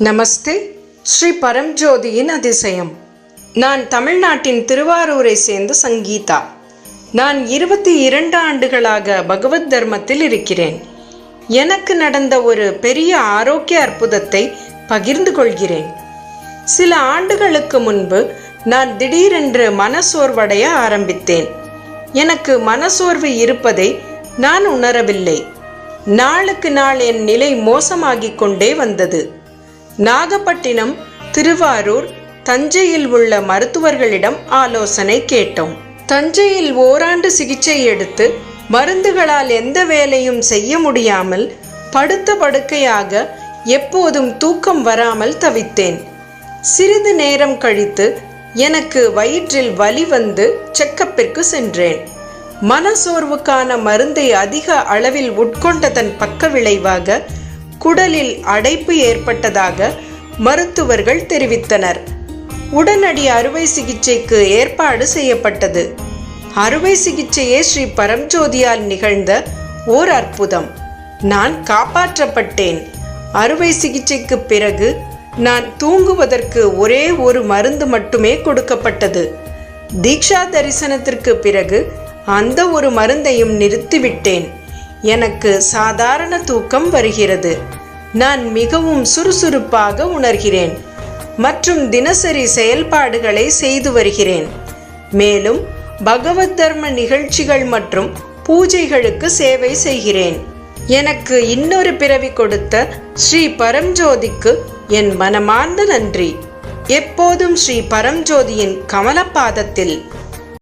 நமஸ்தே. ஸ்ரீ பரம்ஜோதியின் அதிசயம். நான் தமிழ்நாட்டின் திருவாரூரை சேர்ந்த சங்கீதா. நான் இருபத்தி இரண்டு ஆண்டுகளாக பகவத் தர்மத்தில் இருக்கிறேன். எனக்கு நடந்த ஒரு பெரிய ஆரோக்கிய அற்புதத்தை பகிர்ந்து கொள்கிறேன். சில ஆண்டுகளுக்கு முன்பு நான் திடீரென்று மனசோர்வடைய ஆரம்பித்தேன். எனக்கு மனசோர்வு இருப்பதை நான் உணரவில்லை. நாளுக்கு நாள் என் நிலை மோசமாகிக் கொண்டே வந்தது. நாகப்பட்டினம் திருவாரூர் தஞ்சையில் உள்ள மருத்துவர்களிடம் ஆலோசனை கேட்டோம். தஞ்சையில் ஓராண்டு சிகிச்சை எடுத்து மருந்துகளால் எந்த வேலையும் செய்ய முடியாமல் படுத்த படுக்கையாக எப்போதும் தூக்கம் வராமல் தவித்தேன். சிறிது நேரம் கழித்து எனக்கு வயிற்றில் வலி வந்து செக்கப்பிற்கு சென்றேன். மனசோர்வுக்கான மருந்தை அதிக அளவில் உட்கொண்டதன் பக்க விளைவாக குடலில் அடைப்பு ஏற்பட்டதாக மருத்துவர்கள் தெரிவித்தனர். உடனடி அறுவை சிகிச்சைக்கு ஏற்பாடு செய்யப்பட்டது. அறுவை சிகிச்சையே ஸ்ரீ பரம்ஜோதியால் நிகழ்ந்த ஓர் அற்புதம். நான் காப்பாற்றப்பட்டேன். அறுவை சிகிச்சைக்கு பிறகு நான் தூங்குவதற்கு ஒரே ஒரு மருந்து மட்டுமே கொடுக்கப்பட்டது. தீக்ஷா தரிசனத்திற்கு பிறகு அந்த ஒரு மருந்தையும் நிறுத்திவிட்டேன். எனக்கு சாதாரண தூக்கம் வருகிறது. நான் மிகவும் சுறுசுறுப்பாக உணர்கிறேன். மற்றும் தினசரி செயல்பாடுகளை செய்து வருகிறேன். மேலும் பகவத் தர்ம நிகழ்ச்சிகள் மற்றும் பூஜைகளுக்கு சேவை செய்கிறேன். எனக்கு இன்னொரு பிறவி கொடுத்த ஸ்ரீ பரம்ஜோதிக்கு என் மனமார்ந்த நன்றி. எப்போதும் ஸ்ரீ பரம்ஜோதியின் கமலப்பாதத்தில்